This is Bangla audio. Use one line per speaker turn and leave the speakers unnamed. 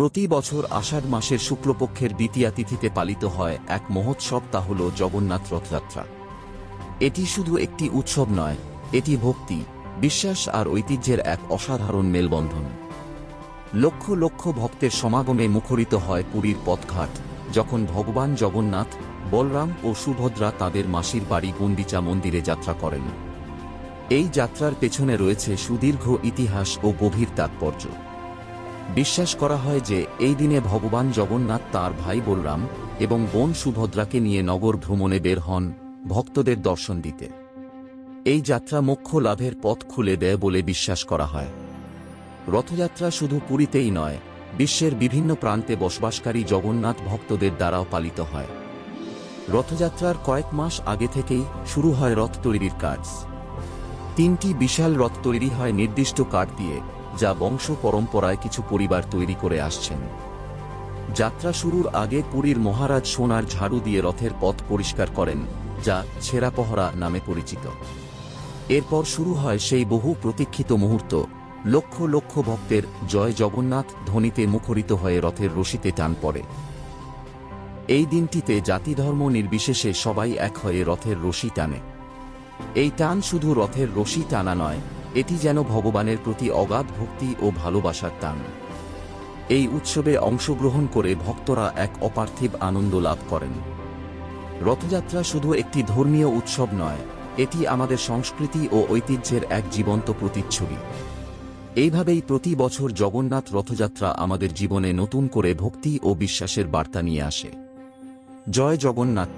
প্রতি বছর আষাঢ় মাসের শুক্লপক্ষের দ্বিতীয়া তিথিতে পালিত হয় এক মহোৎসব, তা হল জগন্নাথ রথযাত্রা। এটি শুধু একটি উৎসব নয়, এটি ভক্তি, বিশ্বাস আর ঐতিহ্যের এক অসাধারণ মেলবন্ধন। লক্ষ লক্ষ ভক্তের সমাগমে মুখরিত হয় পুরীর পথঘাট, যখন ভগবান জগন্নাথ, বলরাম ও সুভদ্রা তাদের মাসির বাড়ি গুন্ডিচা মন্দিরে যাত্রা করেন। এই যাত্রার পেছনে রয়েছে সুদীর্ঘ ইতিহাস ও গভীর তাৎপর্য। বিশ্বাস করা হয় যে এই দিনে ভগবান জগন্নাথ তার ভাই বলরাম এবং বোন সুভদ্রাকে নিয়ে নগর ভ্রমণে বের হন ভক্তদের দর্শন দিতে। এই যাত্রা মোক্ষ লাভের পথ খুলে দেয় বলে বিশ্বাস করা হয়। রথযাত্রা শুধু পুরীতেই নয়, বিশ্বের বিভিন্ন প্রান্তে বসবাসকারী জগন্নাথ ভক্তদের দ্বারাও পালিত হয়। রথযাত্রার কয়েক মাস আগে থেকেই শুরু হয় রথ তৈরির কাজ। তিনটি বিশাল রথ তৈরি হয় নির্দিষ্ট কাঠ দিয়ে। যা বংশ পরম্পরায় কিছু পরিবার তৈরি করে আসছেন। যাত্রা শুরুর আগে পুরীর মহারাজ সোনার ঝাড়ু দিয়ে রথের পথ পরিষ্কার করেন, যা ছেঁড়া পহরা নামে পরিচিত। এরপর শুরু হয় সেই বহু প্রতীক্ষিত মুহূর্ত। লক্ষ লক্ষ ভক্তের জয় জগন্নাথ ধ্বনিতে মুখরিত হয়ে রথের রশিতে টান পড়ে। এই দিনটিতে জাতি ধর্ম নির্বিশেষে সবাই এক হয়ে রথের রশি টানে। এই টান শুধু রথের রশি টানা নয় এটি যেন ভগবানের প্রতি অগাধ ভক্তি ও ভালোবাসার টান। এই উৎসবে অংশগ্রহণ করে ভক্তরা এক অপার্থিব আনন্দ লাভ করেন। রথযাত্রা শুধু একটি ধর্মীয় উৎসব নয়, এটি আমাদের সংস্কৃতি ও ঐতিহ্যের এক জীবন্ত প্রতিচ্ছবি। এইভাবেই প্রতি বছর জগন্নাথ রথযাত্রা আমাদের জীবনে নতুন করে ভক্তি ও বিশ্বাসের বার্তা নিয়ে আসে। জয় জগন্নাথ!